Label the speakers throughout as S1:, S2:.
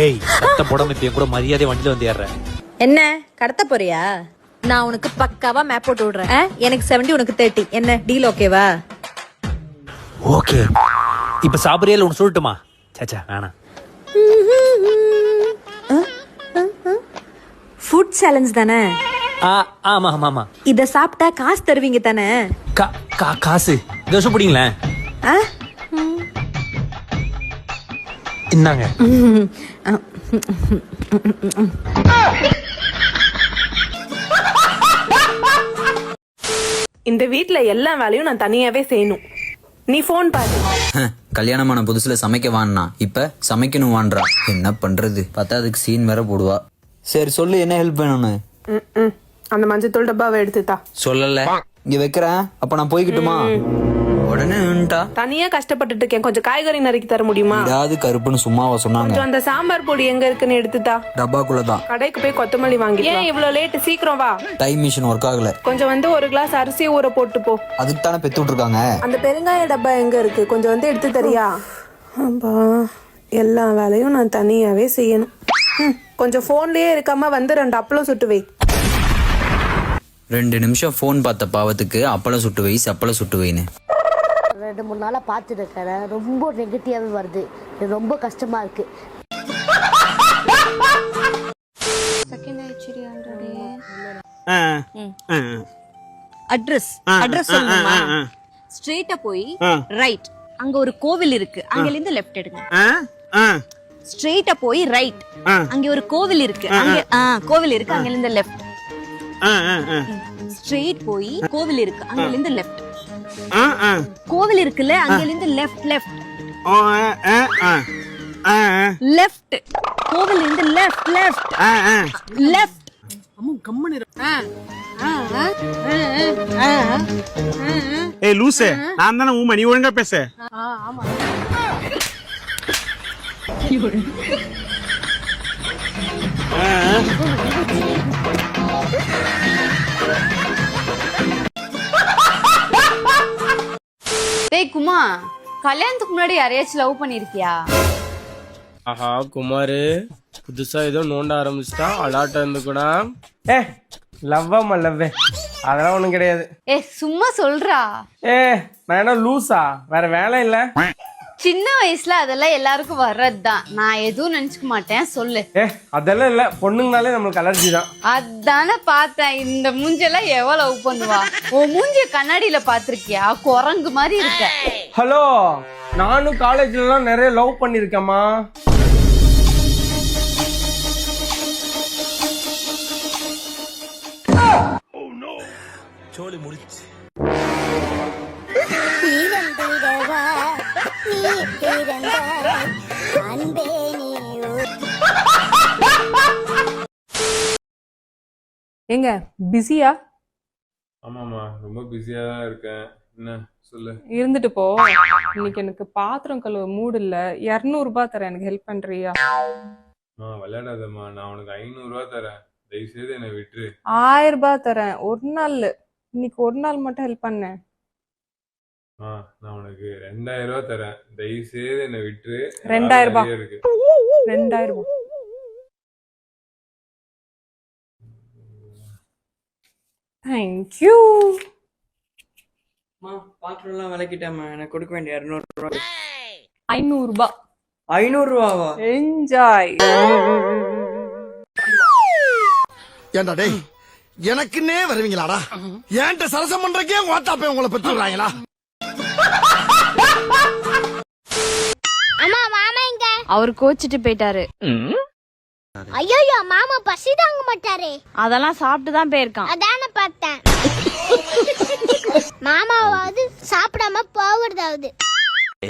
S1: ஏய் சத்த போடாம இப்ப கூட மரியாதை வண்டியில வந்து
S2: என்ன கடத்த போறியா? நான் உனக்கு பக்காவா மேப் போட்டு விடுறேன்? எனக்கு 70 உனக்கு தேர்ட்டி என்ன டீல் ஓகேவா
S1: ஓகே இப்ப சாப்பிடுறியா ஒன்னு சொல்லட்டுமா? சேச்சா வேணாம்.
S2: ஃபுட் சேலஞ்ச் தானே?
S1: ஆ ஆமா ஆமா ஆமா.
S2: இத சாப்பிட்டா காசு தருவீங்க தானே?
S1: கா கா காசு. வருஷம் பிடிங்களேன்.
S2: ஆ?
S1: இந்தாங்க.
S3: இந்த வீட்ல எல்லா வேலையும் நான் தனியாவே செய்யணும். நீ ஃபோன் பாரு.
S4: கல்யாணமான புதுசுல சமைக்க வான்னா. இப்ப சமைக்கணும் வான்றா. என்ன பண்றது? பார்த்தா அதுக்கு சீன் வேற போடுவா. சரி சொல்லு என்ன ஹெல்ப் வேணும்னு.
S3: அந்த மஞ்சத்தூள் டப்பாவை எடுத்துட்டா
S4: சொல்லல. இங்க வைக்கிறேன். அப்ப நான் போய்கிட்டுமா உடனே நின்னுட்டா
S3: தனியா கஷ்டப்பட்டுட்டு இருக்கேன். கொஞ்சம் காய்கறி நறுக்கி தர முடியுமா?
S4: இடாது கருப்புன்னு சும்மாவா சொன்னாங்க.
S3: கொஞ்சம் அந்த சாம்பார் பொடி எங்க இருக்குன்னு எடுத்துட்டா
S4: டப்பாக்குள்ளதான்
S3: கடைக்கு போய் கொத்தமல்லி வாங்கி ஏன் இவ்வளவு லேட் சீக்கிரம் வா.
S4: டைம் மிஷின் ஒர்க் ஆகல.
S3: கொஞ்சம் வந்து ஒரு கிளாஸ் அரிசி ஊற போட்டு போ.
S4: அதுக்கு தானே பெத்து விட்டுருக்காங்க.
S3: அந்த பெருங்காய டப்பா எங்க இருக்கு? கொஞ்சம் வந்து எடுத்து தரியா. அப்பா எல்லா வேலையும் நான் தனியாவே செய்யணும். ம், கொஞ்சம் போன்லயே இருக்காம வந்து ரெண்டு அப்பளம் சுட்டு வை.
S4: ரெண்டு நிமிஷம் ஃபோன் பார்த்த பாவத்துக்கு அப்பளம் சுட்டு வை சப்பளம் சுட்டு வைன்னு.
S5: ரெண்டு மூணு நாளாக பார்த்துட்டு இருக்கிறேன் ரொம்ப நெகட்டிவாகவே வருது. ரொம்ப கஷ்டமா இருக்கு.
S2: அட்ரஸ். அட்ரஸ் ஸ்ட்ரெயிட்டா போய் ரைட் அங்க ஒரு கோவில் இருக்கு. அங்கல இருந்து லெஃப்ட் எடுங்க. ஸ்ட்ரெயிட்டா போய் ரைட் அங்க ஒரு கோவில் இருக்கு. அங்க கோவில் இருக்கு. அங்கல இருந்து லெஃப்ட் ஸ்ட்ரெயிட் போய் கோவில் இருக்கு. அங்கல இருந்து லெஃப்ட் கோவில் இருக்குல்ல அங்கல இருந்து லெஃப்ட் லெஃப்ட் லெஃப்ட் கோவில் இருந்து லெஃப்ட் லெஃப்ட் லெஃப்ட்
S6: ஏய் லூசு. நான் தானே ஊமை நீ ஒழுங்கா பேசு.
S7: டேய் குமா கல்யாணத்துக்கு முன்னாடி யாரையாச்சும் லவ் பண்ணிருக்கியா?
S8: ஆஹா குமாரு புதுசா ஏதோ நோண்ட ஆரம்பிச்சிட்டா அலாட்ட இருந்து கூட ஏ லவ்வாமா லவ்வே? அதெல்லாம் ஒண்ணும் கிடையாது.
S7: ஏ சும்மா சொல்றா.
S8: ஏ நான் என்ன லூசா? வேற வேலை இல்ல?
S7: சின்ன வயசுல அதெல்லாம் எல்லாருக்கும் வர்றதுதான். நான் எதுவும் நினைச்சுக்க மாட்டேன் சொல்லு.
S8: ஏ அதெல்லாம் இல்ல. பொண்ணுங்கனாலே நம்மளுக்கு அலர்ஜி தான்.
S7: அதானே பார்த்தேன். இந்த மூஞ்செல்லாம் எவ்வளவு லவ் பண்ணுவா? உன் மூஞ்சிய கண்ணாடியில பாத்திருக்கியா குரங்கு மாதிரி இருக்க.
S8: ஹலோ நானும் காலேஜ்ல எல்லாம் நிறைய லவ் பண்ணிருக்கேம்மா.
S3: எங்க பிஸியா
S9: ஆமாம்மா ரொம்ப பிஸியாக தான் இருக்கேன். என்ன? சொல்லு.
S3: இருந்துட்டு போ. இன்னைக்கு எனக்கு பாத்திரம் கழுவ மூடு இல்ல. இருநூறு ரூபாய் தரேன். எனக்கு ஹெல்ப் பண்றியா?
S9: விளையாடாதம்மா. நான் உனக்கு ஐநூறுரூவா தரேன். தயவுசெய்து என்னை விட்டுரு.
S3: ஆயிரம் ரூபாய் தரேன். ஒரு நாள். இன்னைக்கு ஒரு நாள் மட்டும் ஹெல்ப் பண்ணேன்
S9: நான் உனக்கு ரெண்டாயிரம் ரூபா தரேன். தயவுசெய்து என்னை விட்டுரு.
S3: ரெண்டாயிரம் ரூபாய்.
S9: இருக்கு
S3: ரெண்டாயிரம் ரூபாய். தேங்க்யூ
S10: விளக்கிட்டேம்மா. எனக்கு கொடுக்க வேண்டிய இரநூறு ரூபா
S3: ஐநூறு ரூபாய்
S10: ஐநூறு ரூபாவா
S3: என்ஜாய்
S6: ஏண்டா டேய் எனக்குன்னே வருவீங்களாடா? ஏன்ட்ட சரசம் பண்றக்கே ஓட்டாப்பே உங்களை பெற்று விடுறாங்களா?
S5: அம்மா மாமா எங்க?
S7: அவர் கோச்சிட்டு போயிட்டாரு.
S5: ஐயோ மாமா பசி தாங்க மாட்டாரே.
S7: அதெல்லாம் சாப்பிட்டு தான் போயிருக்கான்.
S5: அதான பார்த்தேன். மாமாவாவது சாப்பிடாம போவதாவது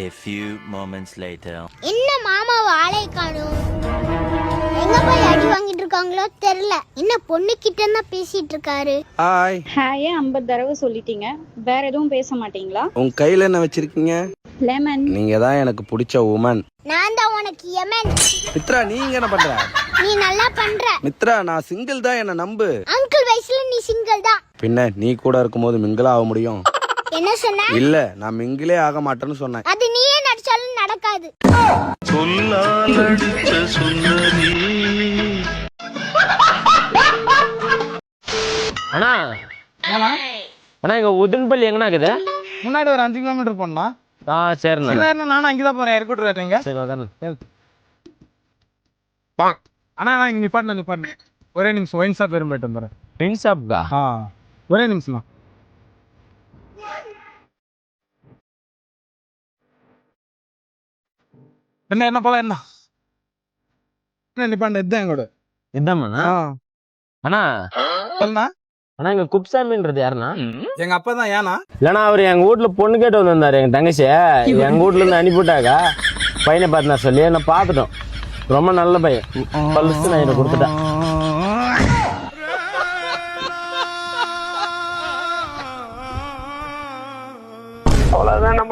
S11: A few moments later.
S5: என்ன மாமாவை ஆளை காணும்? எங்க போய் அடி வாங்கிட்டு இருக்காங்களோ தெரியல. என்ன பொண்ணு கிட்ட தான் பேசிட்டு இருக்காரு.
S6: ஹாய்
S7: ஹாயே ஐம்பது தடவை சொல்லிட்டீங்க. வேற எதுவும் பேச மாட்டீங்களா?
S6: உங்க கையில என்ன வச்சிருக்கீங்க?
S7: லெமன்
S6: நீங்க தான் எனக்கு பிடிச்ச உமன்
S5: நான் தான் உனக்கு யமன்
S6: மித்ரா நீங்க என்ன பண்ற?
S5: நீ நல்லா பண்ற.
S6: மித்ரா நான் சிங்கிள் தான் என்ன நம்பு.
S5: அங்கிள் வயசுல நீ சிங்கிள் தான்.
S6: பின்ன நீ கூட இருக்கும்போது மிங்கிள் ஆக முடியும்.
S5: என்ன சொன்ன?
S6: இல்ல நான் மிங்கிலே ஆக மாட்டேன்னு சொன்னேன்.
S5: அது நீயே நடிச்சாலும் நடக்காது.
S8: அண்ணா. அண்ணா இங்க உதன்பள்ளி எங்கண்ணா இருக்குது?
S12: முன்னாடி ஒரு அஞ்சு கிலோமீட்டர் போனா
S8: ஆ சரிண்ணா.
S12: நானும் அங்கதான் போறேன். ஏற்கூட்டு வரீங்க?
S8: சரி உக்காருண்ணா.
S12: அண்ணா நான் இங்க நிப்பாட்டின நிப்பாட்டின ஒரே நிமிஷம் ஒயின் ஷாப் வெறும் போயிட்டு வந்துடுறேன்.
S8: ரின் ஷாப்கா
S12: ஆ. ஒரே நிமிஷம் என்ன என்ன போல என்ன? என்ன நிப்பாண்ட இதுதான் எங்கூட
S8: இதாம்மாண்ணா
S12: ஆ.
S8: அண்ணா?
S12: சொல்லுண்ணா.
S8: அண்ணா இங்க குப்சாமின்றது யாருண்ணா?
S12: எங்க அப்பா தான் ஏனா
S8: இல்லைண்ணா அவர் எங்க வீட்ல பொண்ணு கேட்டு வந்திருந்தாரு எங்க தங்கச்சி எங்க வீட்ல இருந்து அனுப்பிவிட்டாக்கா பையனை பார்த்து நான் சொல்லி நான் பார்த்துட்டோம். ரொம்ப நல்ல பையன். பல்லுச்சு நான் கொடுத்துட்டேன்.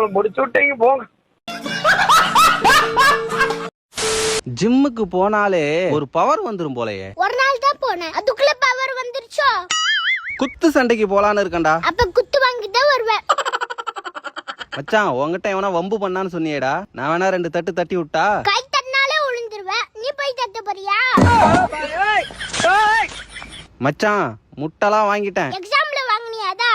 S12: நம்மள முடிச்சு விட்டீங்க போங்க.
S13: ஜிம்முக்கு போனாலே ஒரு பவர் வந்துரும் போலயே.
S5: ஒரு நாள் தான் போனேன். அதுக்குள்ள பவர் வந்துருச்சோ?
S13: குத்து சண்டைக்கு போலான்னு இருக்கேன்டா.
S5: அப்ப குத்து வாங்கிட்டு வருவேன்.
S13: மச்சான் உன்கிட்ட எவனா வம்பு பண்ணான்னு சொன்னியேடா. நான் வேணா ரெண்டு தட்டு தட்டி விட்டா?
S5: கை தட்டினாலே விழுந்துருவேன் நீ போய் தட்ட போறியா?
S13: மச்சான் முட்டைலாம் வாங்கிட்டேன்.
S5: எக்ஸாம்ல வாங்கினியாதா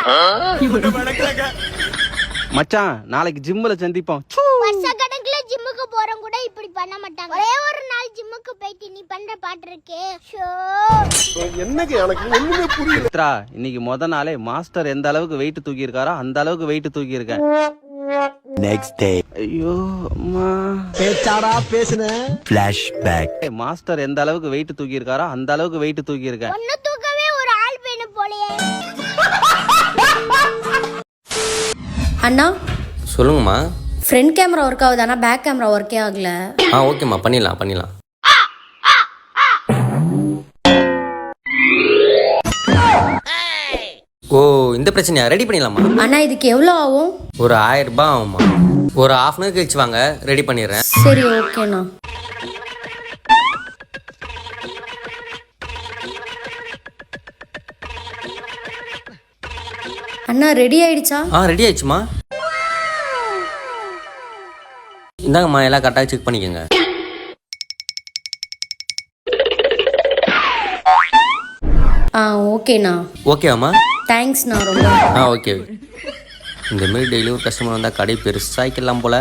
S13: மச்சான் நாளைக்கு ஜிம்முல சந்திப்போம்.
S5: வருஷ கணக்குல ஜிம்முக்கு போறவங்க கூட இப்படி பண்ண மாட்டாங்க. ஒரே ஒரு நாள் ஜிம்முக்கு போயிட்டு நீ பண்ற பாட்டு இருக்கே. ஷோ!
S13: சித்ரா இன்னைக்கு முத நாளே மாஸ்டர் எந்த அளவுக்கு வெயிட் தூக்கி இருக்காரோ அந்த அளவுக்கு வெயிட் தூக்கி இருக்கேன்
S14: Next day.
S13: ஐயோ அம்மா.
S15: பேச்சாடா பேசுன?
S14: Flashback.
S13: ஏய், மாஸ்டர் எந்த அளவுக்கு வெயிட் தூக்கி இருக்காரோ அந்த அளவுக்கு வெயிட் தூக்கி இருக்கேன்
S16: அண்ணா?
S17: சொல்லுங்கம்மா.
S16: ஃப்ரண்ட் கேமரா ஒர்க் ஆகுது ஆனால் பேக் கேமரா ஒர்க்கே ஆகல.
S17: ஆ ஓகேம்மா. பண்ணிடலாம் பண்ணிடலாம். ஓ இந்த பிரச்சனையா? ரெடி பண்ணிடலாமா?
S16: அண்ணா இதுக்கு எவ்வளோ ஆகும்?
S17: ஒரு ஆயிரம் ரூபாய் ஆகும்மா. ஒரு ஹாஃப் அன் கழிச்சு வாங்க. ரெடி பண்ணிடுறேன்.
S16: சரி ஓகேண்ணா அண்ணா ரெடி ஆயிடுச்சா?
S17: ஆ ரெடி ஆயிடுச்சுமா. இந்தாங்கம்மா எல்லாம் கரெக்டாக செக் பண்ணிக்கோங்க.
S16: ஆ ஓகேண்ணா
S17: ஓகேவாம்மா
S16: தேங்க்ஸ்ண்ணா ரொம்ப.
S17: ஆ ஓகே இந்த மாதிரி டெய்லி ஒரு கஸ்டமர் வந்தால் கடை பெருசாக்கிடலாம் போல.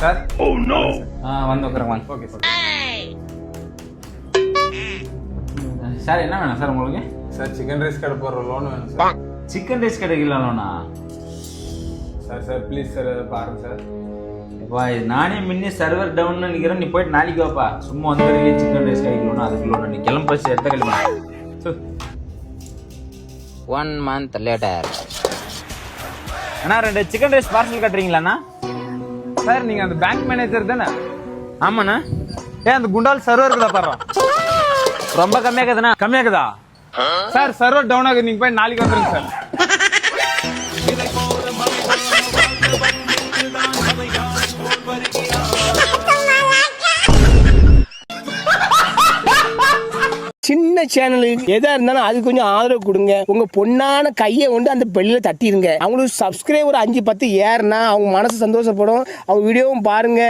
S12: சார் ஓ நோ ஆ வந்து உட்காருங்க வாங்க. ஓகே சார் சார் என்ன வேணும் சார் உங்களுக்கு?
S10: சார் சிக்கன் ரைஸ் கடை போடுற லோன் வேணும் சார்
S12: சிக்கன் ரைஸ் கிடைக்கலண்ணா
S10: சார் சார் ப்ளீஸ் சார் அதை பாருங்க சார்
S12: வா நானே முன்னே சர்வர் டவுன் நினைக்கிறேன். நீ போயிட்டு நாளைக்கு வாப்பா. சும்மா வந்து சிக்கன் ரைஸ் கிடைக்கலன்னா அதுக்கு லோன் நீ கிளம்ப எடுத்த கிளம்ப.
S17: ஒன் மந்த் லேட்டர்
S12: அண்ணா ரெண்டு சிக்கன் ரைஸ் பார்சல் கட்டுறீங்களாண்ணா? சார் நீங்க அந்த பேங்க் மேனேஜர் தானே? ஆமாண்ணா. ஏன் அந்த குண்டால் சர்வர் தான் பாடுறோம் ரொம்ப கம்மியாக்குதுண்ணா கம்மியாக்குதா சார் சர்வர் டவுன் ஆகுது. நீங்க போய் நாளைக்கு வந்துருங்க சார்.
S8: சின்ன சேனலு எதா இருந்தாலும் அது கொஞ்சம் ஆதரவு கொடுங்க. உங்க பொண்ணான கையை கொண்டு அந்த பெல்லில தட்டிடுங்க அவங்களுக்கு சப்ஸ்கிரைபர் அஞ்சு பத்து ஏறுனா அவங்க மனசு சந்தோஷப்படும். அவங்க வீடியோவும் பாருங்க.